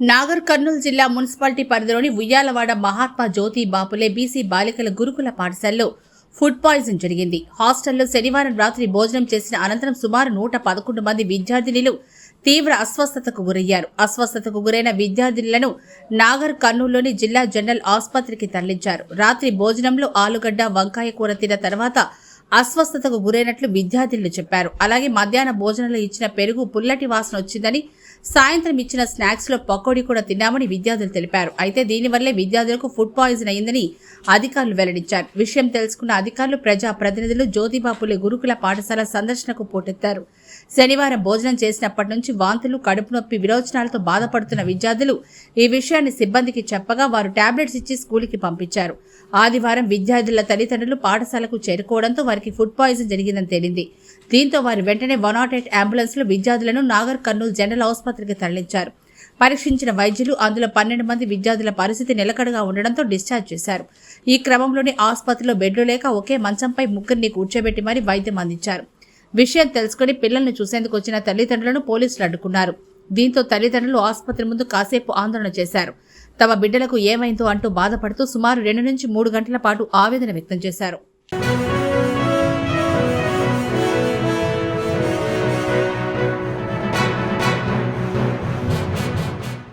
నాగర్ కర్నూలు జిల్లా మున్సిపాలిటీ పరిధిలోని ఉయ్యాలవాడ మహాత్మా జ్యోతి బాపులే బీసీ బాలికల గురుకుల పాఠశాలలో ఫుడ్ పాయిజన్ జరిగింది. హాస్టల్లో శనివారం రాత్రి భోజనం చేసిన అనంతరం సుమారు నూట పదకొండు మంది విద్యార్థినులు తీవ్ర అస్వస్థతకు గురయ్యారు. అస్వస్థతకు గురైన విద్యార్థినులను నాగర్ కర్నూలులోని జిల్లా జనరల్ ఆసుపత్రికి తరలించారు. రాత్రి భోజనంలో ఆలుగడ్డ వంకాయ కూర తిన్న తర్వాత అస్వస్థతకు గురైనట్లు విద్యార్థులు చెప్పారు. అలాగే మధ్యాహ్న భోజనంలో ఇచ్చిన పెరుగు పుల్లటి వాసన వచ్చిందని సాయంత్రం ఇచ్చిన స్నాక్స్లో పకోడీ కూడా తిన్నామని విద్యార్థులు తెలిపారు. అయితే దీనివల్లే విద్యార్థులకు ఫుడ్ పాయిజన్ అయిందని అధికారులు వెల్లడించారు. విషయం తెలుసుకున్న అధికారులు ప్రజా ప్రతినిధులు జ్యోతిబాపులే గురుకుల పాఠశాల సందర్శనకు పోటెత్తారు. శనివారం భోజనం చేసినప్పటి నుంచి వాంతులు కడుపు నొప్పి విరోచనాలతో బాధపడుతున్న విద్యార్థులు ఈ విషయాన్ని సిబ్బందికి చెప్పగా వారు టాబ్లెట్స్ ఇచ్చి స్కూల్కి పంపించారు. ఆదివారం విద్యార్థుల తల్లిదండ్రులు పాఠశాలకు చేరుకోవడంతో వారికి ఫుడ్ పాయిజన్ జరిగిందని తేలింది. దీంతో వారు వెంటనే వన్ నాట్ ఎయిట్ అంబులెన్స్లో విద్యార్థులను నాగర్ కర్నూలు జనరల్ ఆసుపత్రికి తరలించారు. పరీక్షించిన వైద్యులు అందులో పన్నెండు మంది విద్యార్థుల పరిస్థితి నిలకడగా ఉండడంతో డిశ్చార్జ్ చేశారు. ఈ క్రమంలోనే ఆసుపత్రిలో బెడ్లు లేక ఒకే మంచంపై ముగ్గురిని కూర్చోబెట్టి మరీ వైద్యం అందించారు. విషయం తెలుసుకుని పిల్లల్ని చూసేందుకు వచ్చిన తల్లిదండ్రులను పోలీసులు అడ్డుకున్నారు. దీంతో తల్లిదండ్రులు ఆసుపత్రి ముందు కాసేపు ఆందోళన చేశారు. తమ బిడ్డలకు ఏమైందో అంటూ బాధపడుతూ సుమారు రెండు నుంచి మూడు గంటల పాటు ఆవేదన వ్యక్తం చేశారు.